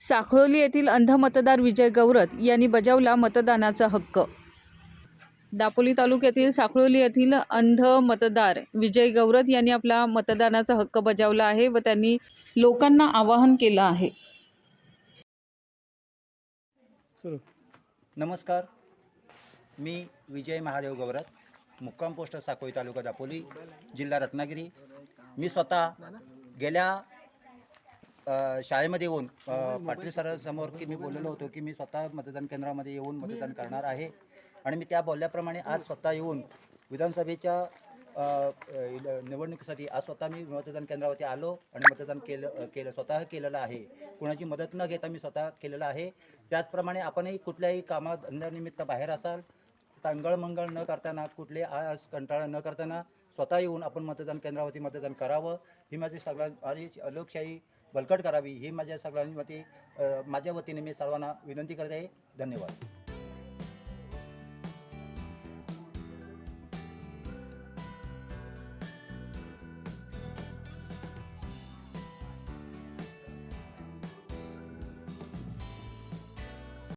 साखळोली येथील अंध मतदार विजय गौरत यांनी बजावला मतदानाचा हक्क. दापोली तालुक्यातील साखळोली येथील अंध मतदार विजय गौरत यांनी आपला मतदानाचा हक्क बजावला आहे व त्यांनी लोकांना आवाहन केलं आहे. सुरू. नमस्कार. मी विजय महादेव गौरत मुक्काम पोस्ट साकोई तालुका दापोली जिल्हा रत्नागिरी. मी स्वतः गेल्या शाळेमध्ये येऊन अ, पाटील सरांसमोर की मी बोललेलो होतो की मी स्वतः मतदान केंद्रामध्ये येऊन मतदान करणार आहे. आणि मी त्या बोलल्याप्रमाणे आज स्वतः येऊन विधानसभेच्या निवडणुकीसाठी आज स्वतः मी मतदान केंद्रावरती आलो आणि मतदान केलं केलं स्वतः केलेलं आहे. कुणाची मदत न घेता मी स्वतः केलेलं आहे. त्याचप्रमाणे आपणही कुठल्याही कामाधंद्यानिमित्त बाहेर असाल तांगळ मंगळ न करताना कुठले आज कंटाळा न करताना स्वतः येऊन आपण मतदान केंद्रावरती मतदान करावं. ही माझी सगळ्यां लोकशाही बलकट करावी ही माझ्या सगळ्यांमध्ये माझ्या वतीने मी सर्वांना विनंती करत. आहे धन्यवाद.